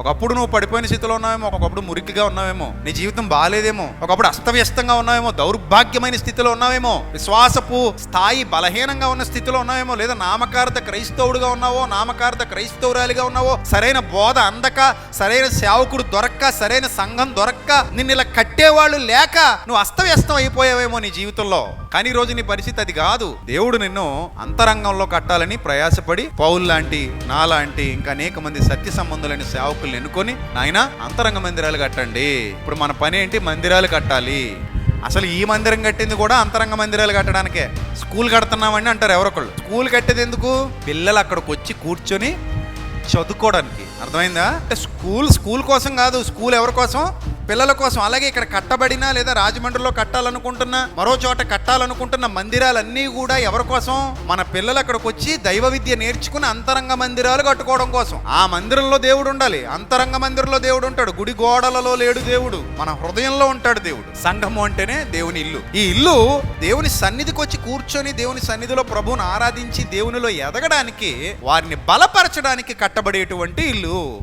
ఒకప్పుడు నువ్వు పడిపోయిన స్థితిలో ఉన్నావేమో ఒకప్పుడు మురికిగా ఉన్నావేమో నీ జీవితం బాగాలేదేమో ఒకప్పుడు అస్తవ్యస్తంగా ఉన్నావేమో దౌర్భాగ్యమైన స్థితిలో ఉన్నావేమో విశ్వాసపు స్థాయి బలహీనంగా ఉన్న స్థితిలో ఉన్నావేమో లేదా నామకార్థ క్రైస్తవుడుగా ఉన్నావో నామకార్థ క్రైస్తవురాలిగా ఉన్నావో సరైన బోధ అందక సరైన సేవకుడు దొరక్క సరైన సంఘం దొరక్క నిన్ను ఇలా కట్టేవాళ్ళు లేక నువ్వు అస్తవ్యస్తం అయిపోయావేమో నీ జీవితంలో. కానీ రోజు నీ పరిస్థితి అది కాదు. దేవుడు నిన్ను అంతరంగంలో కట్టాలని ప్రయాసపడి పౌల్ లాంటి నా లాంటి ఇంకా అనేక మంది సత్య సంబంధులైన సేవకులను ఎన్నుకొని నాయన అంతరంగ మందిరాలు కట్టండి. ఇప్పుడు మన పని ఏంటి? మందిరాలు కట్టాలి. అసలు ఈ మందిరం కట్టింది కూడా అంతరంగ మందిరాలు కట్టడానికే. స్కూల్ కడుతున్నామని అంటారు ఎవరొకళ్ళు. స్కూల్ కట్టేది ఎందుకు? పిల్లలు అక్కడికి వచ్చి కూర్చొని చదువుకోవడానికి. అర్థమైందా? అంటే స్కూల్ స్కూల్ కోసం కాదు స్కూల్ ఎవరి కోసం? పిల్లల కోసం అలాగే ఇక్కడ కట్టబడిన లేదా రాజమండ్రిలో కట్టాలనుకుంటున్న మరో చోట కట్టాలనుకుంటున్న మందిరాలన్నీ కూడా ఎవరి కోసం? మన పిల్లలు అక్కడికి వచ్చి దైవ విద్య నేర్చుకుని అంతరంగ మందిరాలు కట్టుకోవడం కోసం. ఆ మందిరంలో దేవుడు ఉండాలి. అంతరంగ మందిరంలో దేవుడు ఉంటాడు. గుడి గోడలలో లేడు దేవుడు. మన హృదయంలో ఉంటాడు దేవుడు. సంఘము అంటేనే దేవుని ఇల్లు. ఈ ఇల్లు దేవుని సన్నిధికి వచ్చి కూర్చొని దేవుని సన్నిధిలో ప్రభువును ఆరాధించి దేవునిలో ఎదగడానికి వారిని బలపరచడానికి కట్టబడేటువంటి ఇల్లు.